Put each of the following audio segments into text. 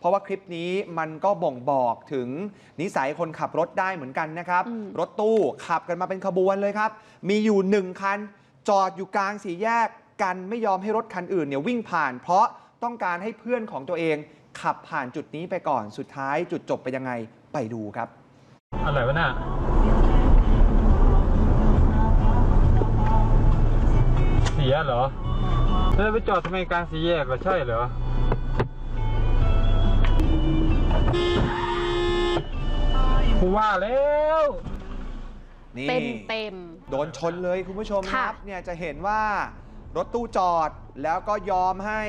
เพราะว่าคลิปนี้มันก็บ่งบอกถึงนิสัยคนขับรถได้เหมือนกันนะครับอืมรถตู้ขับกันมาเป็นขบวนเลยครับ มีอยู่หนึ่งคัน จอดอยู่กลางสี่แยกกันไม่ยอมให้รถคันอื่นเนี่ยวิ่งผ่าน เพราะต้องการให้เพื่อนของตัวเอง ขับผ่านจุดนี้ไปก่อนสุดท้าย จุดจบไปนยังไงไปดูครับอะไรวะน่ะเสียเหรอแล้วไปจอดทำไมกลางสี่แยกเหรอใช่เหรอ กูว่าแล้ว นี่เต็มเต็ม โดนชนเลยคุณผู้ชมคค่ะรับเนี่ยจะเห็นว่ารถตู้จอดแล้วก็ยอมให้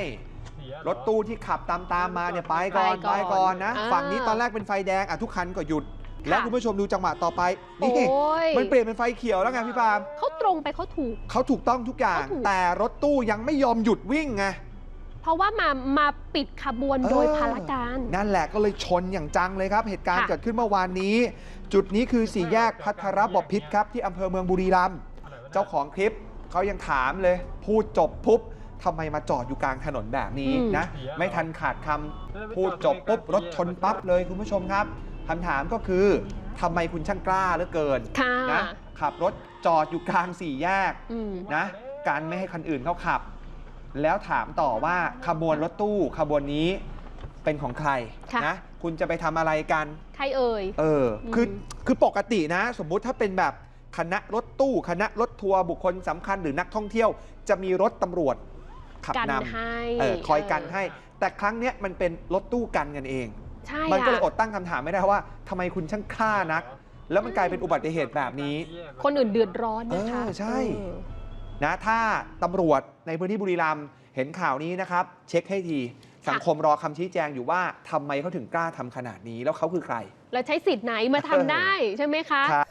เสียเหอรถตู้ที่ขับตามตามๆมาเนี่ยไปก่อนไปก่อนไปก่อนนะ อ่าฝั่งนี้ตอนแรกเป็นไฟแดงอะทุกคันก็หยุดแล้วคุณผู้ชมดูจังหวะต่อไปนี่โอ้ย มันเปลี่ยนเป็นไฟเขียวแล้วไงพี่ปาล์มเขาตรงไปเขาถูก เขาถูกต้องทุกอย่าง เขาถูก แต่รถตู้ยังไม่ยอมหยุดวิ่งไง เพราะว่ามามาปิดขบวนโดยเออพารการ นั่นแหละก็เลยชนอย่างจังเลยครับ เหตุการณ์ค่ะ เกิดขึ้นเมื่อวานนี้ จุดนี้คือสี่แยกพัทรบพิตรครับ ที่อำเภอเมืองบุรีรัมย์อะไรวะน่ะเจ้าของคลิปเขายังถามเลย พูดจบปุ๊บทำไมมาจอดอยู่กลางถนนแบบนี้อืมนะ ไม่ทันขาดคำพูดจบปุ๊บรถชนปั๊บเลยคุณผู้ชมครับคำถามก็คือทำไมคุณช่างกล้าเหลือเกินค่ะ นะขับรถจอดอยู่กลางสี่แยก อืม นะการไม่ให้คันอื่นเขาขับ แล้วถามต่อว่าขบวนรถตู้ขบวนนี้เป็นของใครค่ะ นะคุณจะไปทำอะไรกัน ใครเอ่ย เอออม คือคือปกตินะ สมมุติถ้าเป็นแบบคณะรถตู้ คณะรถทัวร์บุคคลสำคัญหรือนักท่องเที่ยว จะมีรถตำรวจขับกันนให้ำเออคอยกันให้ แต่ครั้งเนี้ยมันเป็นรถตู้กันกันเอง ใช่มันก็เลยอค่ะดตั้งคำถามไม่ได้ว่าทำไมคุณช่างกล้านัก แล้วมันกลายเป็นอุบัติเหตุแบบนี้ คนอื่นเดือดร้อนนะคะเออใช่ เออ นะถ้าตำรวจในพื้นที่บุรีรัมย์เห็นข่าวนี้นะครับ เช็คให้ทีสังคมรอคำชี้แจงอยู่ว่าทำไมเขาถึงกล้าทำขนาดนี้แล้วเขาคือใคร แล้วใช้สิทธิ์ไหนมาทำได้ใช่ไหมคะครับ